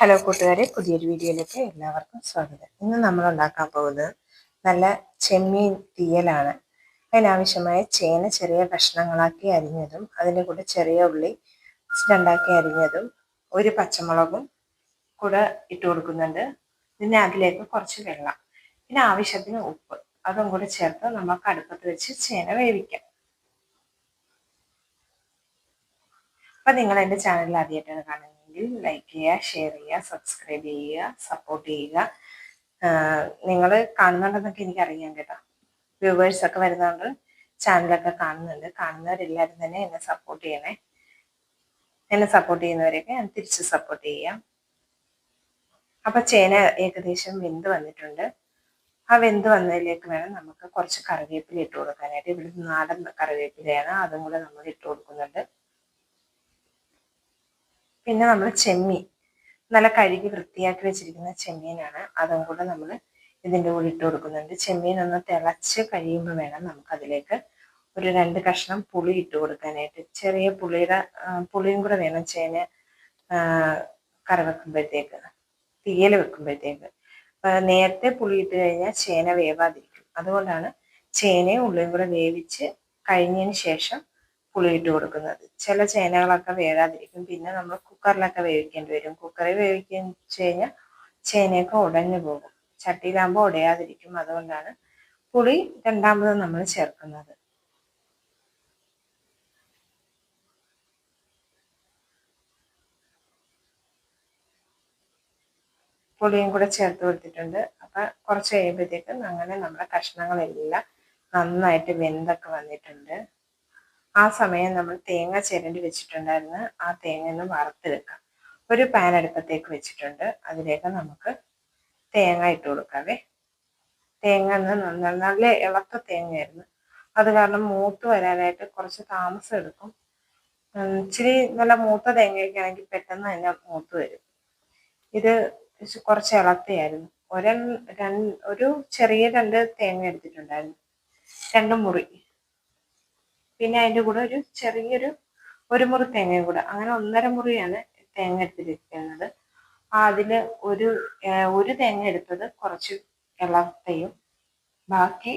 Hello കൂട്ടുകാരെ പുതിയൊരു വീഡിയോയിലേക്ക് എല്ലാവർക്കും സ്വാഗതം. ഇന്ന് നമ്മൾ ഉണ്ടാക്കാൻ പോകുന്നത് നല്ല ചെമ്മീൻ തീയലാണ്. അതിനാവശ്യമായ ചേന ചെറിയ കഷ്ണങ്ങളാക്കി അരിഞ്ഞതും അതിന്റെ കൂടെ ചെറിയ ഉള്ളി രണ്ടാക്കി അരിഞ്ഞതും ഒരു പച്ചമുളകും കൂടെ ഇട്ട് കൊടുക്കുന്നുണ്ട്. പിന്നെ അതിലേക്ക് കുറച്ച് വെള്ളം പിന്നെ ആവശ്യത്തിന് ഉപ്പ്. അതും കൂടെ ചേർത്ത് നമുക്ക് അടുപ്പത്ത് വെച്ച് ചേന വേവിക്കാം. അപ്പം നിങ്ങൾ എന്റെ ചാനലിൽ ആദ്യമായിട്ടാണ് കാണുന്നതെങ്കിൽ ലൈക്ക് ചെയ്യുക ഷെയർ ചെയ്യുക സബ്സ്ക്രൈബ് ചെയ്യുക സപ്പോർട്ട് ചെയ്യുക. നിങ്ങൾ കാണുന്നുണ്ടെന്നൊക്കെ എനിക്കറിയാം കേട്ടോ. വ്യൂവേഴ്സ് ഒക്കെ വരുന്നതുകൊണ്ട് ചാനലൊക്കെ കാണുന്നുണ്ട്. കാണുന്നവരെല്ലാവരും തന്നെ എന്നെ സപ്പോർട്ട് ചെയ്യണേ. എന്നെ സപ്പോർട്ട് ചെയ്യുന്നവരെയൊക്കെ ഞാൻ തിരിച്ച് സപ്പോർട്ട് ചെയ്യാം. അപ്പം ചേന ഏകദേശം വെന്ത് വന്നിട്ടുണ്ട്. ആ വെന്ത് വന്നതിലേക്ക് വേണം നമുക്ക് കുറച്ച് കറിവേപ്പില ഇട്ട് കൊടുക്കാനായിട്ട്. ഇവിടെ നാടൻ കറിവേപ്പിലയാണ്. അതും കൂടെ നമ്മൾ ഇട്ട് കൊടുക്കുന്നുണ്ട്. പിന്നെ നമ്മൾ ചെമ്മീൻ. നല്ല കഴുകി വൃത്തിയാക്കി വെച്ചിരിക്കുന്ന ചെമ്മീനാണ്. അതും കൂടെ നമ്മൾ ഇതിന്റെ കൂടെ ഇട്ട് കൊടുക്കുന്നുണ്ട്. ചെമ്മീൻ ഒന്ന് തിളച്ച് കഴിയുമ്പോൾ വേണം നമുക്കതിലേക്ക് ഒരു രണ്ട് കഷ്ണം പുളി ഇട്ട് കൊടുക്കാനായിട്ട്. ചെറിയ പുളിയുടെ പുളിയും കൂടെ വേണം ചേന കറി വെക്കുമ്പോഴത്തേക്ക് തീയൽ വെക്കുമ്പോഴത്തേക്ക്. നേരത്തെ പുളി ഇട്ട് കഴിഞ്ഞാൽ ചേന വേവാതിരിക്കും. അതുകൊണ്ടാണ് ചേനയും ഉള്ളിയും കൂടെ വേവിച്ച് കഴിഞ്ഞതിന് ശേഷം പുളി ഇട്ട് കൊടുക്കുന്നത്. ചില ചേനകളൊക്കെ വേകാതിരിക്കും പിന്നെ നമ്മൾ കുക്കറിലൊക്കെ വേവിക്കേണ്ടി വരും. കുക്കറിൽ വേവിക്കാൻ കഴിഞ്ഞാൽ ചേനയൊക്കെ ഉടഞ്ഞു പോകും. ചട്ടിയിലാകുമ്പോൾ ഉടയാതിരിക്കും. അതുകൊണ്ടാണ് പുളി രണ്ടാമത് നമ്മൾ ചേർക്കുന്നത്. പുളിയും കൂടെ ചേർത്ത് കൊടുത്തിട്ടുണ്ട്. അപ്പം കുറച്ച് കഴിയുമ്പോഴത്തേക്കും അങ്ങനെ നമ്മുടെ കഷ്ണങ്ങളെല്ലാം നന്നായിട്ട് വെന്തൊക്കെ വന്നിട്ടുണ്ട്. ആ സമയം നമ്മൾ തേങ്ങ ചിരണ്ടി വെച്ചിട്ടുണ്ടായിരുന്നു. ആ തേങ്ങ ഒന്ന് വറുത്തെടുക്കാം. ഒരു പാൻ അടുപ്പത്തേക്ക് വെച്ചിട്ടുണ്ട്. അതിലേക്ക് നമുക്ക് തേങ്ങ ഇട്ട് കൊടുക്കാവേ. തേങ്ങ നല്ല ഇളക്ക തേങ്ങയായിരുന്നു. അത് കാരണം മൂത്ത് വരാനായിട്ട് കുറച്ച് താമസം എടുക്കും. ഇച്ചിരി നല്ല മൂത്ത തേങ്ങയൊക്കെ ആണെങ്കിൽ പെട്ടെന്ന് തന്നെ മൂത്ത് വരും. ഇത് കുറച്ച് ഇളത്തയായിരുന്നു. ഒരെ ഒരു ചെറിയ രണ്ട് തേങ്ങ എടുത്തിട്ടുണ്ടായിരുന്നു. രണ്ട് മുറി. പിന്നെ അതിന്റെ കൂടെ ഒരു ചെറിയൊരു ഒരു മുറി തേങ്ങയും കൂടെ. അങ്ങനെ ഒന്നര മുറിയാണ് തേങ്ങ എടുത്തിരിക്കുന്നത്. അതിൽ ഒരു ഒരു തേങ്ങ എടുത്തത് കുറച്ച് ഇളത്തയും ബാക്കി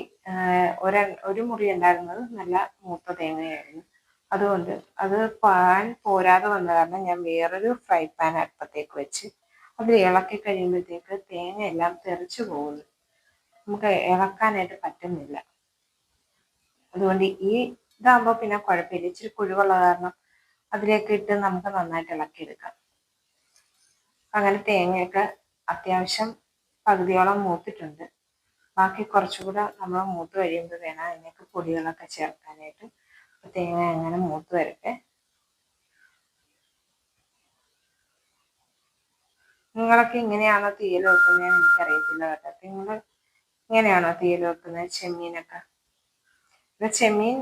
ഒരു ഒരു മുറി ഉണ്ടായിരുന്നത് നല്ല മൂത്ത തേങ്ങയായിരുന്നു. അതുകൊണ്ട് അത് പാൻ പോരാതെ വന്ന കാരണം ഞാൻ വേറൊരു ഫ്രൈ പാൻ അടുപ്പത്തേക്ക് വെച്ച് അതിൽ ഇളക്കി കഴിയുമ്പോഴത്തേക്ക് തേങ്ങ എല്ലാം തെറിച്ചു പോകുന്നു. നമുക്ക് ഇളക്കാനായിട്ട് പറ്റുന്നില്ല. അതുകൊണ്ട് ഈ ഇതാകുമ്പോൾ പിന്നെ കുഴപ്പമില്ല. ഇച്ചിരി കുഴിവുള്ള കാരണം അതിലേക്ക് ഇട്ട് നമുക്ക് നന്നായിട്ട് ഇളക്കിയെടുക്കാം. അങ്ങനെ തേങ്ങയൊക്കെ അത്യാവശ്യം പകുതിയോളം മൂത്തിട്ടുണ്ട്. ബാക്കി കുറച്ചുകൂടെ നമ്മൾ മൂത്ത് കഴിയുമ്പോൾ വേണം അതിനേക്ക് പൊടികളൊക്കെ ചേർക്കാനായിട്ട്. തേങ്ങ അങ്ങനെ മൂത്ത് വരട്ടെ. നിങ്ങളൊക്കെ ഇങ്ങനെയാണോ തീയൽ വെക്കുന്നതെന്ന് എനിക്കറിയത്തില്ല കേട്ടോ. നിങ്ങൾ ഇങ്ങനെയാണോ തീയൽ വെക്കുന്നത്? ചെമ്മീനൊക്കെ? ഇവിടെ ചെമ്മീൻ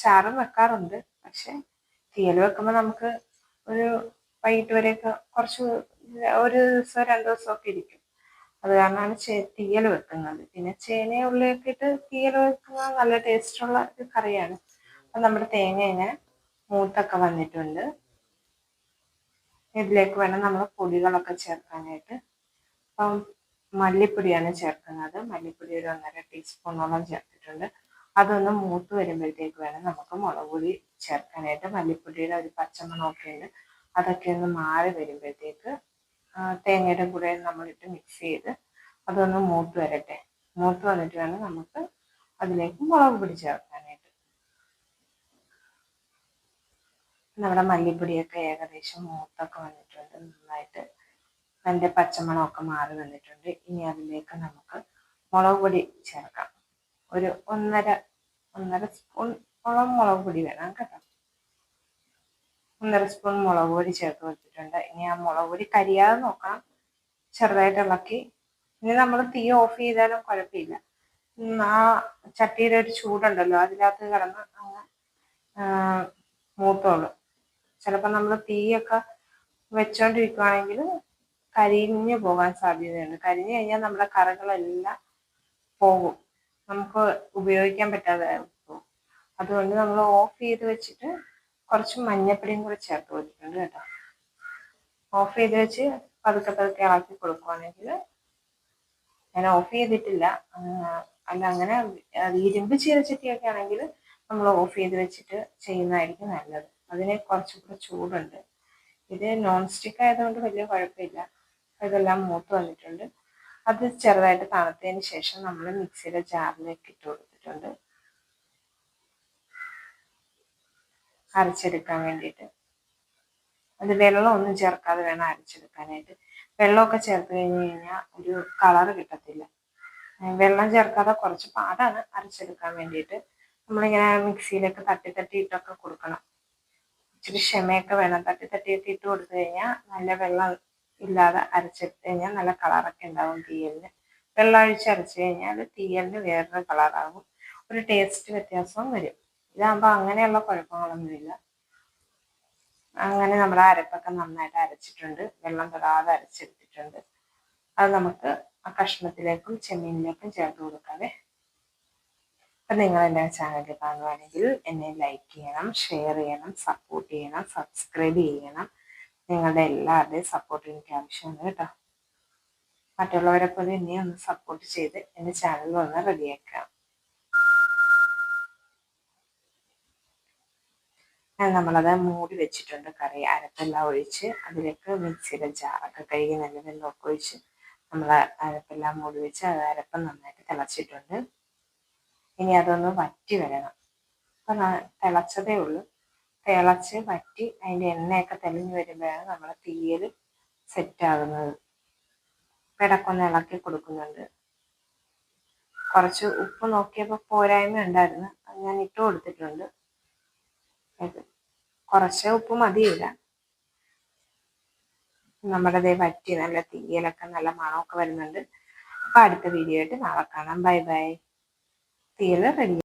ചാറും വെക്കാറുണ്ട്. പക്ഷെ തീയൽ വെക്കുമ്പോൾ നമുക്ക് ഒരു വൈകിട്ട് വരെയൊക്കെ കുറച്ച് ഒരു ദിവസം രണ്ട് ദിവസമൊക്കെ ഇരിക്കും. അത് കാരണമാണ് ചേ തീയൽ വെക്കുന്നത്. പിന്നെ ചേന ഉള്ളിയൊക്കെ ഇട്ട് തീയൽ വെക്കുന്നത് നല്ല ടേസ്റ്റുള്ള ഒരു കറിയാണ്. അപ്പം നമ്മുടെ തേങ്ങ ഇങ്ങനെ മൂത്തൊക്കെ വന്നിട്ടുണ്ട്. ഇതിലേക്ക് വേണം നമ്മൾ പൊടികളൊക്കെ ചേർക്കാനായിട്ട്. അപ്പം മല്ലിപ്പൊടിയാണ് ചേർക്കുന്നത്. മല്ലിപ്പൊടി ഒരു ഒന്നര ടീസ്പൂണോളം ചേർത്തിട്ടുണ്ട്. അതൊന്ന് മൂത്ത് വരുമ്പോഴത്തേക്ക് വേണം നമുക്ക് മുളക് പൊടി ചേർക്കാനായിട്ട്. മല്ലിപ്പൊടിയുടെ ഒരു പച്ചമണമൊക്കെ ഉണ്ട് അതൊക്കെ ഒന്ന് മാറി വരുമ്പോഴത്തേക്ക് തേങ്ങയുടെ കൂടെ നമ്മളിട്ട് മിക്സ് ചെയ്ത് അതൊന്ന് മൂത്ത് വരട്ടെ. മൂത്ത് വന്നിട്ട് വേണം നമുക്ക് അതിലേക്ക് മുളക് പൊടി ചേർക്കാനായിട്ട്. നമ്മുടെ മല്ലിപ്പൊടിയൊക്കെ ഏകദേശം മൂത്തൊക്കെ വന്നിട്ടുണ്ട്. നന്നായിട്ട് അതിന്റെ പച്ചമണമൊക്കെ മാറി വന്നിട്ടുണ്ട്. ഇനി അതിലേക്ക് നമുക്ക് മുളക് പൊടി ചേർക്കാം. ഒരു ഒന്നര ഒന്നര സ്പൂൺ ഓളം മുളക് പൊടി വേണം കേട്ടോ. ഒന്നര സ്പൂൺ മുളക് പൊടി ചേർത്ത് വെച്ചിട്ടുണ്ട്. ഇനി ആ മുളക് പൊടി കരിയാതെ നോക്കണം. ചെറുതായിട്ട് ഇളക്കി. ഇനി നമ്മൾ തീ ഓഫ് ചെയ്താലും കുഴപ്പമില്ല. ആ ചട്ടിയുടെ ഒരു ചൂടുണ്ടല്ലോ അതിനകത്ത് കിടന്ന് അങ്ങ് മൂത്തോളൂ. ചിലപ്പോൾ നമ്മൾ തീയൊക്കെ വെച്ചോണ്ടിരിക്കുവാണെങ്കിൽ കരിഞ്ഞു പോകാൻ സാധ്യതയുണ്ട്. കരിഞ്ഞു കഴിഞ്ഞാൽ നമ്മുടെ കറികളെല്ലാം പോകും. നമുക്ക് ഉപയോഗിക്കാൻ പറ്റാതെ അതുകൊണ്ട് നമ്മൾ ഓഫ് ചെയ്ത് വെച്ചിട്ട് കുറച്ച് മഞ്ഞപ്പൊടിയും കൂടെ ചേർത്ത് കൊടുത്തിട്ടുണ്ട് കേട്ടോ. ഓഫ് ചെയ്ത് വെച്ച് പതുക്കെ പതുക്കെ ഇളക്കി കൊടുക്കുവാണെങ്കിൽ ഞാൻ ഓഫ് ചെയ്തിട്ടില്ല. അല്ല അങ്ങനെ ഇരുമ്പ് ചീരച്ചട്ടിയൊക്കെ ആണെങ്കിൽ നമ്മൾ ഓഫ് ചെയ്ത് വെച്ചിട്ട് ചെയ്യുന്നതായിരിക്കും നല്ലത്. അതിന് കുറച്ചുകൂടെ ചൂടുണ്ട്. ഇത് നോൺ സ്റ്റിക്ക് ആയതുകൊണ്ട് വലിയ കുഴപ്പമില്ല. ഇതെല്ലാം മൂത്ത് വന്നിട്ടുണ്ട്. അത് ചെറുതായിട്ട് തണുത്തതിന് ശേഷം നമ്മൾ മിക്സിയുടെ ജാറിലേക്ക് ഇട്ട് കൊടുത്തിട്ടുണ്ട്. അരച്ചെടുക്കാൻ വേണ്ടിയിട്ട്. അത് വെള്ളം ഒന്നും ചേർക്കാതെ വേണം അരച്ചെടുക്കാനായിട്ട്. വെള്ളമൊക്കെ ചേർത്ത് കഴിഞ്ഞ് കഴിഞ്ഞാൽ ഒരു കളറ് കിട്ടത്തില്ല. വെള്ളം ചേർക്കാതെ കുറച്ച് പാടാണ് അരച്ചെടുക്കാൻ വേണ്ടിയിട്ട്. നമ്മളിങ്ങനെ മിക്സിയിലേക്ക് തട്ടി തട്ടി ഇട്ടൊക്കെ കൊടുക്കണം. ഇച്ചിരി ക്ഷമയൊക്കെ വേണം. തട്ടി തട്ടിയൊക്കെ ഇട്ട് കൊടുത്തു കഴിഞ്ഞാൽ നല്ല വെള്ളം ഇല്ലാതെ അരച്ചെടുത്ത് കഴിഞ്ഞാൽ നല്ല കളറൊക്കെ ഉണ്ടാവും തീയലിന്. വെള്ളമൊഴിച്ച് അരച്ചു കഴിഞ്ഞാൽ തീയലിന് വേറൊരു കളറാകും ഒരു ടേസ്റ്റ് വ്യത്യാസവും വരും. ഇതാകുമ്പോൾ അങ്ങനെയുള്ള കുഴപ്പങ്ങളൊന്നുമില്ല. അങ്ങനെ നമ്മുടെ അരപ്പൊക്കെ നന്നായിട്ട് അരച്ചിട്ടുണ്ട്. വെള്ളം തൊടാതെ അരച്ചെടുത്തിട്ടുണ്ട്. അത് നമുക്ക് ആ കഷ്ണത്തിലേക്കും ചെമ്മീനിലേക്കും ചേർത്ത് കൊടുക്കാവേ. അപ്പം നിങ്ങൾ എന്റെ ചാനൽ കാണുവാണെങ്കിൽ എന്നെ ലൈക്ക് ചെയ്യണം ഷെയർ ചെയ്യണം സപ്പോർട്ട് ചെയ്യണം സബ്സ്ക്രൈബ് ചെയ്യണം. നിങ്ങളുടെ എല്ലാവരുടെയും സപ്പോർട്ട് എനിക്ക് ആവശ്യമാണ് കേട്ടോ. മറ്റുള്ളവരെ പോലെ എന്നെ ഒന്ന് സപ്പോർട്ട് ചെയ്ത് എന്റെ ചാനൽ ഒന്ന് റെഡിയാക്കാം നമ്മളത് മൂടി വെച്ചിട്ടുണ്ട് കറി. അരപ്പെല്ലാം ഒഴിച്ച് അതിലേക്ക് മിക്സിയുടെ ജാറൊക്കെ കഴുകി നല്ല വെള്ളമൊക്കെ ഒഴിച്ച് നമ്മൾ അരപ്പെല്ലാം മൂടി വെച്ച് അത് അരപ്പം നന്നായിട്ട് തിളച്ചിട്ടുണ്ട്. ഇനി അതൊന്ന് വറ്റി വരണം. അപ്പം തിളച്ചതേ ഉള്ളൂ. തിളച്ച് വറ്റി അതിന്റെ എണ്ണയൊക്കെ തെളിഞ്ഞ് വരുമ്പോഴാണ് നമ്മൾ തീയൽ സെറ്റാകുന്നത് ഇടക്കൊന്ന് ഇളക്കി കൊടുക്കുന്നുണ്ട്. കുറച്ച് ഉപ്പ് നോക്കിയപ്പോൾ പോരായ്മ ഉണ്ടായിരുന്നു. അത് ഞാൻ ഇട്ട് കൊടുത്തിട്ടുണ്ട്. കുറച്ച് ഉപ്പ് മതിയില്ല. നമ്മുടെ ദേ വറ്റി നല്ല തീയലൊക്കെ നല്ല മണമൊക്കെ വരുന്നുണ്ട്. അപ്പം അടുത്ത വീഡിയോ ആയിട്ട് നാളെ കാണാം. Bye bye theeyal ready